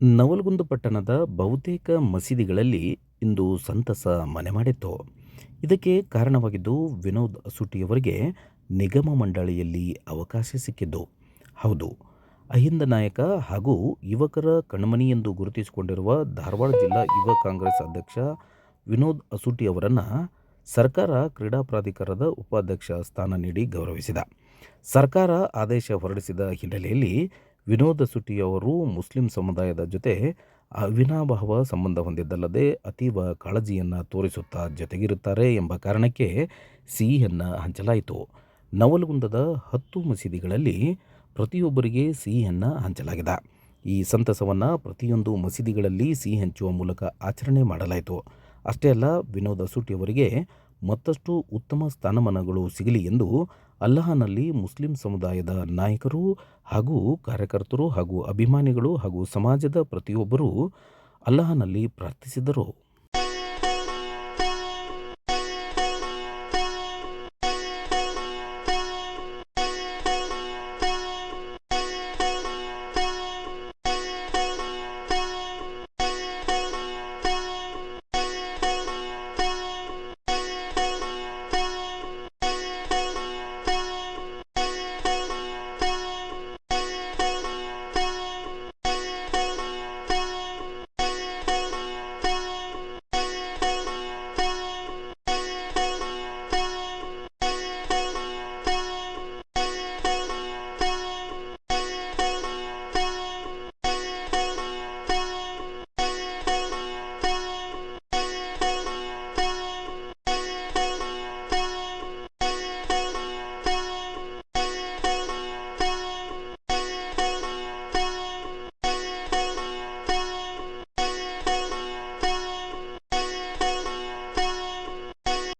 ನವಲಗುಂದ ಪಟ್ಟಣದ ಬಹುತೇಕ ಮಸೀದಿಗಳಲ್ಲಿ ಇಂದು ಸಂತಸ ಮನೆ ಮಾಡಿತ್ತು. ಇದಕ್ಕೆ ಕಾರಣವಾಗಿದ್ದು ವಿನೋದ್ ಸುಟಿಯವರಿಗೆ ನಿಗಮ ಮಂಡಳಿಯಲ್ಲಿ ಅವಕಾಶ ಸಿಕ್ಕಿದ್ದು. ಹೌದು, ಅಹಿಂದ ನಾಯಕ ಹಾಗೂ ಯುವಕರ ಕಣ್ಮನಿ ಎಂದು ಗುರುತಿಸಿಕೊಂಡಿರುವ ಧಾರವಾಡ ಜಿಲ್ಲಾ ಯುವ ಕಾಂಗ್ರೆಸ್ ಅಧ್ಯಕ್ಷ ವಿನೋದ್ ಅಸೂಟಿ ಅವರನ್ನು ಸರ್ಕಾರ ಕ್ರೀಡಾ ಪ್ರಾಧಿಕಾರದ ಉಪಾಧ್ಯಕ್ಷ ಸ್ಥಾನ ನೀಡಿ ಗೌರವಿಸಿದ. ಸರ್ಕಾರ ಆದೇಶ ಹೊರಡಿಸಿದ ಹಿನ್ನೆಲೆಯಲ್ಲಿ ವಿನೋದ್ ಸುಟಿಯವರು ಮುಸ್ಲಿಂ ಸಮುದಾಯದ ಜೊತೆ ಅವಿನಾಭಾವ ಸಂಬಂಧ ಹೊಂದಿದ್ದಲ್ಲದೆ ಅತೀವ ಕಾಳಜಿಯನ್ನು ತೋರಿಸುತ್ತಾ ಜೊತೆಗಿರುತ್ತಾರೆ ಎಂಬ ಕಾರಣಕ್ಕೆ ಸಿಹಿಯನ್ನು ಹಂಚಲಾಯಿತು. ನವಲಗುಂದದ ಹತ್ತು ಮಸೀದಿಗಳಲ್ಲಿ ಪ್ರತಿಯೊಬ್ಬರಿಗೆ ಸಿಹಿಯನ್ನು ಹಂಚಲಾಗಿದೆ. ಈ ಸಂತಸವನ್ನು ಪ್ರತಿಯೊಂದು ಮಸೀದಿಗಳಲ್ಲಿ ಸಿಹಿ ಹಂಚುವ ಮೂಲಕ ಆಚರಣೆ ಮಾಡಲಾಯಿತು. ಅಷ್ಟೇ ಅಲ್ಲ, ವಿನೋದ ಸುಟಿಯವರಿಗೆ ಮತ್ತಷ್ಟು ಉತ್ತಮ ಸ್ಥಾನಮಾನಗಳು ಸಿಗಲಿ ಎಂದು ಅಲ್ಲಾಹನಲ್ಲಿ ಮುಸ್ಲಿಂ ಸಮುದಾಯದ ನಾಯಕರು ಹಾಗೂ ಕಾರ್ಯಕರ್ತರು ಹಾಗೂ ಅಭಿಮಾನಿಗಳು ಹಾಗೂ ಸಮಾಜದ ಪ್ರತಿಯೊಬ್ಬರೂ ಅಲ್ಲಾಹನಲ್ಲಿ ಪ್ರಾರ್ಥಿಸಿದರು.